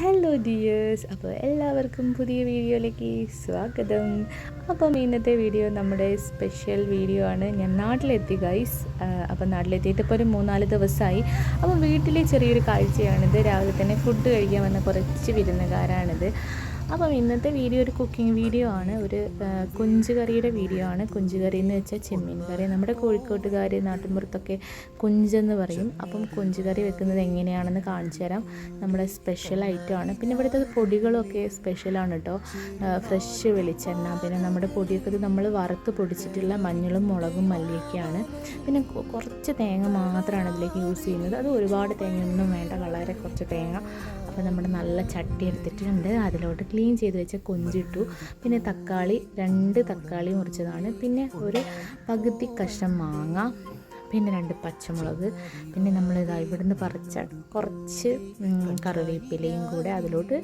Hello dears അപ്പോൾ എല്ലാവർക്കും പുതിയ വീഡിയോയിലേക്ക് സ്വാഗതം. അപ്പം ഇന്നത്തെ വീഡിയോ നമ്മുടെ സ്പെഷ്യൽ വീഡിയോ ആണ്. ഞാൻ നാട്ടിലെത്തി ഗൈസ് അപ്പം നാട്ടിലെത്തിയിട്ട് ഇപ്പോൾ ഒരു മൂന്നാൽ ദിവസമായി. അപ്പം വീട്ടിലെ ചെറിയൊരു കാഴ്ചയാണിത്. രാവിലെ തന്നെ ഫുഡ് കഴിക്കാൻ വന്ന കുറച്ച് വിരുന്നുകാരാണിത്. അപ്പം ഇന്നത്തെ വീഡിയോ ഒരു കുക്കിംഗ് വീഡിയോ ആണ്. ഒരു കുഞ്ചുകറിയുടെ കറിയുടെ വീഡിയോ ആണ്. കുഞ്ചുകറി കറി എന്ന് വെച്ചാൽ ചെമ്മീൻ കറി നമ്മുടെ കോഴിക്കോട്ടുകാർ നാട്ടിൻപുറത്തൊക്കെ കുഞ്ചെന്ന് പറയും. അപ്പം കുഞ്ചുകറി കറി വെക്കുന്നത് എങ്ങനെയാണെന്ന് കാണിച്ചു തരാം. നമ്മുടെ സ്പെഷ്യൽ ഐറ്റം ആണ്. പിന്നെ ഇവിടുത്തെ പൊടികളൊക്കെ സ്പെഷ്യലാണ് കേട്ടോ ഫ്രഷ് വെളിച്ചെണ്ണ പിന്നെ നമ്മുടെ പൊടിയൊക്കെ നമ്മൾ വറുത്ത് പൊടിച്ചിട്ടുള്ള മഞ്ഞളും മുളകും മല്ലിയൊക്കെയാണ്. പിന്നെ കുറച്ച് തേങ്ങ മാത്രമാണ് ഇതിലേക്ക് യൂസ് ചെയ്യുന്നത്. അത് ഒരുപാട് തേങ്ങയൊന്നും വേണ്ട. വളരെ കുറച്ച് തേങ്ങ. അപ്പോൾ നമ്മൾ നല്ല ചട്ടി എടുത്തിട്ടുണ്ട്. അതിലോട്ട് ക്ലീൻ ചെയ്ത് വെച്ച കൊഞ്ചിട്ടു. പിന്നെ തക്കാളി രണ്ട് തക്കാളി മുറിച്ചതാണ്. പിന്നെ ഒരു പകുതി കഷ്ണം മാങ്ങ പിന്നെ രണ്ട് പച്ചമുളക് പിന്നെ നമ്മൾ ഇതാ ഇവിടുന്ന് പറിച്ച കുറച്ച് കറിവേപ്പിലയും കൂടെ അതിലോട്ട്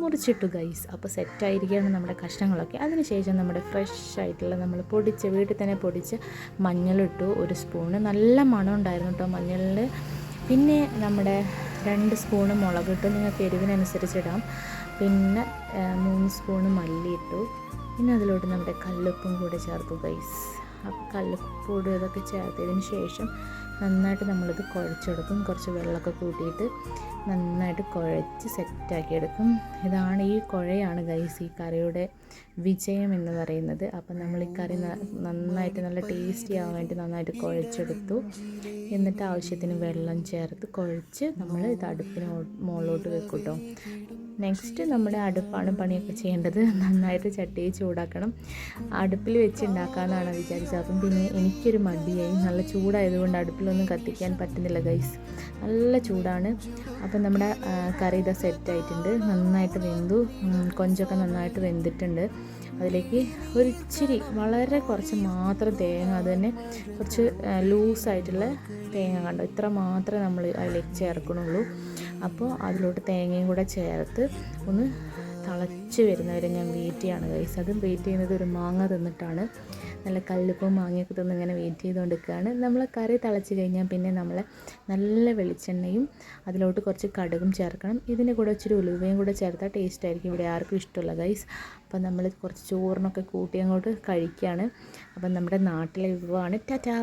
മുറിച്ചിട്ടു ഗൈസ് അപ്പോൾ സെറ്റായിരിക്കുകയാണ് നമ്മുടെ കഷ്ണങ്ങളൊക്കെ. അതിനുശേഷം നമ്മുടെ ഫ്രഷ് ആയിട്ടുള്ള നമ്മൾ പൊടിച്ച് വീട്ടിൽ തന്നെ പൊടിച്ച് മഞ്ഞളിട്ടു ഒരു സ്പൂണ് നല്ല മണം ഉണ്ടായിരുന്നു കേട്ടോ മഞ്ഞളിൽ പിന്നെ നമ്മുടെ രണ്ട് സ്പൂണ് മുളകിട്ടു നിങ്ങൾക്ക് എരിവിനനുസരിച്ച് ഇടാം പിന്നെ മൂന്ന് സ്പൂണ് മല്ലി ഇട്ടു പിന്നെ അതിലോട്ട് നമ്മുടെ കല്ലുപ്പും കൂടെ ചേർത്തു ഗൈസ് അപ്പോൾ കല്ലുപ്പൊടി ഇതൊക്കെ ചേർത്തതിന് ശേഷം നന്നായിട്ട് നമ്മളിത് കുഴച്ചെടുക്കും. കുറച്ച് വെള്ളമൊക്കെ കൂട്ടിയിട്ട് നന്നായിട്ട് കുഴച്ച് സെറ്റാക്കി എടുക്കും ഇതാണ് ഈ കുഴയാണ് ഗൈസ് ഈ കറിയുടെ വിജയം എന്ന് പറയുന്നത്. അപ്പം നമ്മൾ ഈ കറി നന്നായിട്ട് നല്ല ടേസ്റ്റി ആവാൻ വേണ്ടി നന്നായിട്ട് കുഴച്ചെടുത്തു. എന്നിട്ട് ആവശ്യത്തിന് വെള്ളം ചേർത്ത് കുഴച്ച് നമ്മൾ ഇത് അടുപ്പിന് മുകളിലോട്ട് വെക്കും കേട്ടോ നെക്സ്റ്റ് നമ്മുടെ അടുപ്പാണ് പണിയൊക്കെ ചെയ്യേണ്ടത്. നന്നായിട്ട് ചട്ടിയിൽ ചൂടാക്കണം. അടുപ്പിൽ വെച്ച് ഉണ്ടാക്കാമെന്നാണ് വിചാരിച്ചത്. അപ്പം പിന്നെ എനിക്കൊരു മടിയായി. നല്ല ചൂടായതുകൊണ്ട് അടുപ്പിലൊന്നും കത്തിക്കാൻ പറ്റുന്നില്ല ഗൈസ് നല്ല ചൂടാണ്. അപ്പം നമ്മുടെ കറി ഇതാ സെറ്റായിട്ടുണ്ട് നന്നായിട്ട് വെന്തു. കൊഞ്ചൊക്കെ നന്നായിട്ട് വെന്തിട്ടുണ്ട്. അതിലേക്ക് ഒരിച്ചിരി വളരെ കുറച്ച് മാത്രം തേങ്ങ. അത് തന്നെ കുറച്ച് ലൂസായിട്ടുള്ള തേങ്ങ കണ്ടോ? ഇത്ര മാത്രമേ നമ്മൾ അതിലേക്ക് ചേർക്കണുള്ളൂ. അപ്പോൾ അതിലോട്ട് തേങ്ങയും കൂടെ ചേർത്ത് ഒന്ന് തിളച്ച് വരുന്നവരെ ഞാൻ വെയിറ്റ് ചെയ്യാണ് കഴിച്ചത് അതും വെയിറ്റ് ചെയ്യുന്നത് ഒരു മാങ്ങ തിന്നിട്ടാണ്. നല്ല കല്ലുപ്പും മാങ്ങയൊക്കെ തിന്ന് ഇങ്ങനെ വെയിറ്റ് ചെയ്തുകൊണ്ടിരിക്കുകയാണ്. നമ്മൾ കറി തിളച്ച് കഴിഞ്ഞാൽ പിന്നെ നമ്മൾ നല്ല വെളിച്ചെണ്ണയും അതിലോട്ട് കുറച്ച് കടുകും ചേർക്കണം. ഇതിന്റെ കൂടെ ഇച്ചിരി ഉലുവയും കൂടെ ചേർത്താൽ ടേസ്റ്റ് ആയിരിക്കും ഇവിടെ ആർക്കും ഇഷ്ടമുള്ള ഗൈസ് അപ്പം നമ്മൾ കുറച്ച് ചോറിനൊക്കെ കൂട്ടി അങ്ങോട്ട് കഴിക്കുകയാണ്. അപ്പം നമ്മുടെ നാട്ടിലെ വിഭവമാണ്. ടാറ്റാ